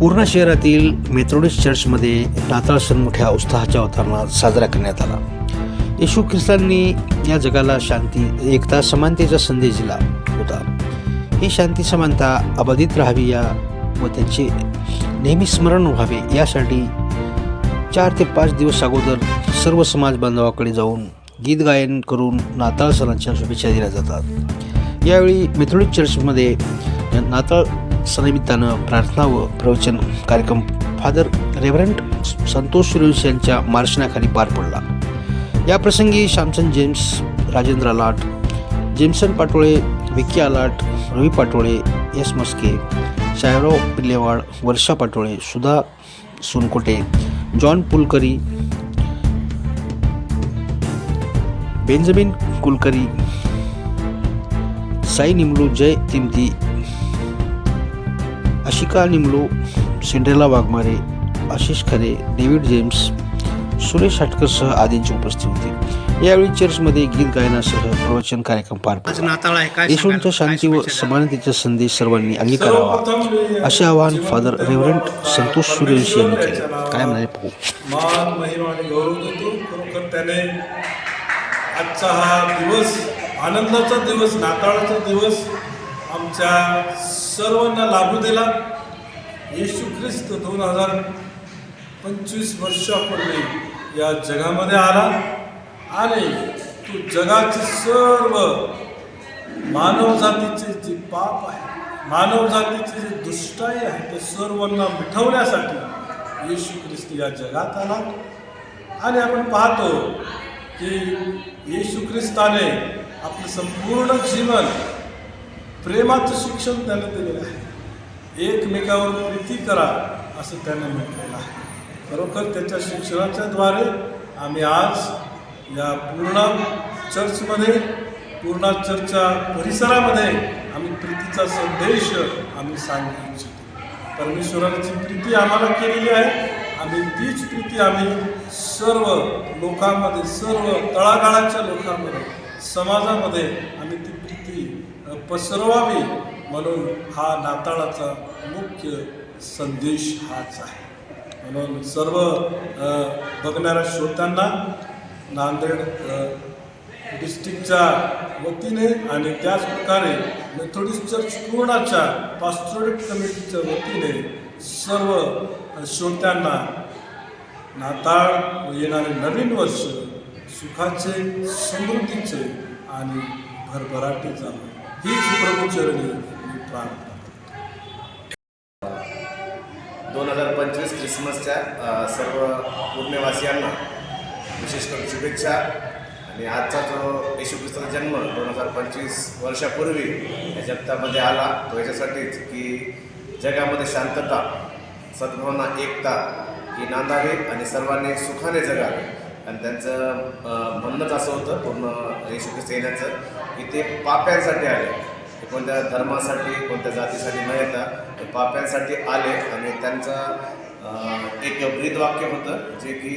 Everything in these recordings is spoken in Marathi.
पूर्णा शहरातील मेथोडिस्ट चर्चमध्ये नाताळ सण मोठ्या उत्साहाच्या वातावरणात साजरा करण्यात आला. येशू ख्रिस्तांनी या जगाला शांती एकता समानतेचा संदेश दिला होता. ही शांती समानता अबाधित राहावी या व त्यांचे नेहमी स्मरण व्हावे यासाठी चार ते पाच दिवस अगोदर सर्व समाज बांधवाकडे जाऊन गीत गायन करून नाताळ सणाच्या शुभेच्छा दिल्या जातात. यावेळी मेथोडिस्ट चर्चमध्ये नाताळ सनिमित्तानं प्रार्थना व प्रवचन कार्यक्रम. फादर रेव्हरंट संतोष सूर्यवंशी यांच्या मार्शनाखाली पार पडला. या प्रसंगी Shyamchand James Rajendra Alat Jameson Patole Vicky Alat Ravi Patole S Maske Shayrao Pillewad Varsha Patole Sudha Sonkote John Pulkari Benjamin Kulkari Sai Nimlu Jay Timothy Ashika Nimlo Cinderella Waghmare Ashish Khare David James Suresh हाटकरसह आदींची उपस्थिती होती. यावेळी चर्चमध्ये गीत गायनासह प्रवचन कार्यक्रम पार पडला. येशूंच्या शांती व समानतेचा संदेश सर्वांनी अंगीकारावा. असे आवाहन फादर रेव्हरंट संतोष सूर्यवंशी यांनी केले. काय म्हणाले त्याने आजचा हा दिवस आनंदाचा दिवस नाताळाचा दिवस आमच्या सर्वांना लागू दिला. येशू ख्रिस्त दोन हजार पंचवीस वर्षापूर्वी या जगामध्ये आला. आणि तो जगाचे सर्व मानव जातीचे जे पाप आहे मानव जातीचे जे दुष्टाई आहे ते सर्वांना मिठवण्यासाठी येशू ख्रिस्त या जगात आला. आणि आपण पाहतो की येशू ख्रिस्ताने आपलं संपूर्ण जीवन प्रेमाचं शिक्षण त्यांना दिलेलं आहे. एकमेकावर प्रीती करा असं त्यांना म्हटलेलं आहे. खरोखर त्याच्या शिक्षणाच्याद्वारे आम्ही आज या पूर्णा चर्चमध्ये पूर्ण चर्चच्या परिसरामध्ये आम्ही प्रीतीचा संदेश आम्ही सांगू इच्छितो. परमेश्वराची प्रीती आम्हाला केलेली आहे. आम्ही तीच प्रीती आम्ही सर्व लोकांमध्ये सर्व तळागाळाच्या लोकांमध्ये समाजामध्ये आम्ही ती प्रीती पसरवावी म्हणून हा नाताळाचा मुख्य संदेश हाच आहे. म्हणून सर्व बघणाऱ्या श्रोत्यांना नांदेड डिस्ट्रिक्टच्या वतीने आणि त्याचप्रकारे मेथोडिस्ट चर्च पूर्णाच्या पास्टोरेट कमिटीच्या वतीने सर्व श्रोत्यांना नाताळ व येणारे नवीन वर्ष सुखाचे समृद्धीचे आणि भरभराटी जावं हीच प्रभूचरणी मी प्रार्थना दोन हजार पंचवीस क्रिसमसच्या सर्व पुण्यवासियांना विशेष करून शुभेच्छा. आणि आजचा जो येशू ख्रिस्ताचा जन्म दोन हजार पंचवीस वर्षापूर्वी या जगतामध्ये आला तो याच्यासाठीच की जगामध्ये शांतता सद्भावना एकता ही नांदावी आणि सर्वांनी सुखाने जगावे. आणि त्यांचं म्हणणंच असं होतं पूर्ण येशू ख्रिस्त येण्याचं की ते पाप्यांसाठी आले. ते कोणत्या धर्मासाठी कोणत्या जातीसाठी न येता ते पाप्यांसाठी आले आणि त्यांचं एक ब्रीद वाक्य होतं जे की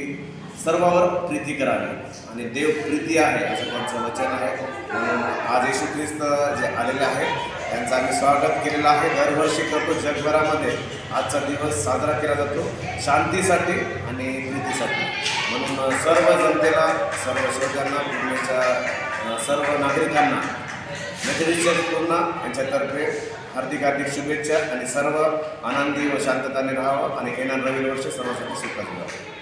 सर्वावर प्रीती करावी. आणि देव प्रीती आहे असं त्यांचं वचन आहे. म्हणून आज येशू ख्रिस्त जे आलेले आहे त्यांचं आम्ही स्वागत केलेलं आहे. दरवर्षी करतो जगभरामध्ये. आजचा दिवस साजरा केला जातो. शांतीसाठी आणि प्रीतीसाठी. म्हणून सर्व जनतेला सर्व श्रोत्यांना पूर्णेच्या सर्व नागरिकांना मेथडिस्ट पूर्ण यांच्यातर्फे हार्दिक हार्दिक शुभेच्छा आणि सर्व आनंदी व शांतताने राहावं आणि येणार नवीन वर्ष सर्वांसाठी सुखाचं राहावं